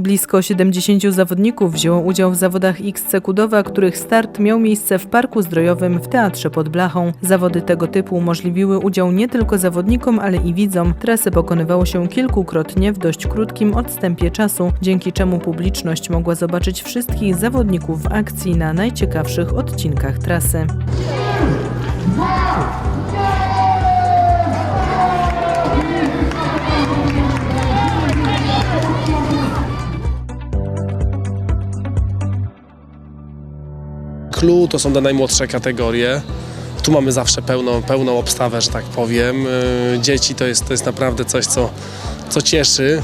Blisko 70 zawodników wzięło udział w zawodach XC Kudowa, których start miał miejsce w Parku Zdrojowym w Teatrze pod Blachą. Zawody tego typu umożliwiły udział nie tylko zawodnikom, ale i widzom. Trasy pokonywało się kilkukrotnie w dość krótkim odstępie czasu, dzięki czemu publiczność mogła zobaczyć wszystkich zawodników w akcji na najciekawszych odcinkach trasy. Clue to są te najmłodsze kategorie. Tu mamy zawsze pełną, pełną obstawę, że tak powiem. Yy, Dzieci to jest, to jest naprawdę coś, co, co cieszy.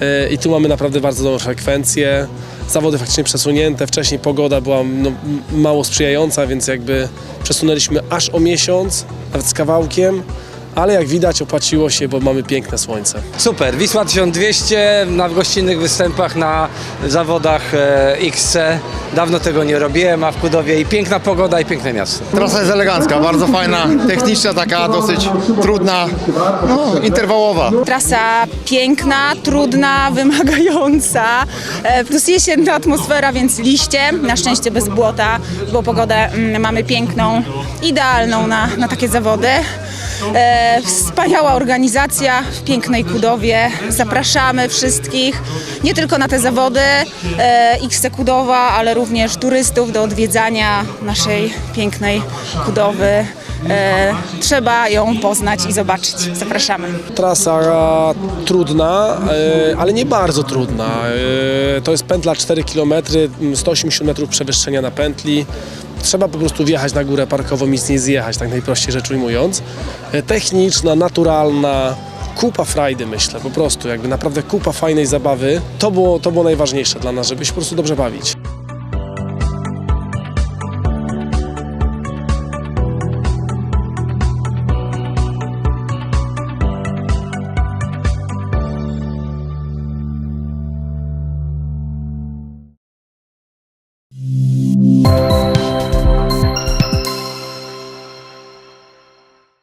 Yy, I tu mamy naprawdę bardzo dobrą frekwencję. Zawody faktycznie przesunięte. Wcześniej pogoda była no, mało sprzyjająca, więc jakby przesunęliśmy aż o miesiąc, nawet z kawałkiem. Ale jak widać opłaciło się, bo mamy piękne słońce. Super, Wisła 1200 na gościnnych występach na zawodach e, XC. Dawno tego nie robiłem, a w Kudowie i piękna pogoda i piękne miasto. Trasa jest elegancka, bardzo fajna, techniczna, taka dosyć trudna, no, interwałowa. Trasa piękna, trudna, wymagająca, e, plus jesienna atmosfera, więc liście, na szczęście bez błota, bo pogodę mm, mamy piękną, idealną na, na takie zawody. E, wspaniała organizacja w pięknej Kudowie. Zapraszamy wszystkich, nie tylko na te zawody e, XC Kudowa, ale również turystów do odwiedzania naszej pięknej Kudowy. E, trzeba ją poznać i zobaczyć. Zapraszamy. Trasa trudna, e, ale nie bardzo trudna. To jest pętla 4 km, 180 metrów przewyższenia na pętli. Trzeba po prostu wjechać na górę parkową i z niej zjechać, tak najprościej rzecz ujmując. E, Techniczna, naturalna, kupa frajdy myślę, po prostu jakby naprawdę kupa fajnej zabawy. To było, to było najważniejsze dla nas, żeby się po prostu dobrze bawić.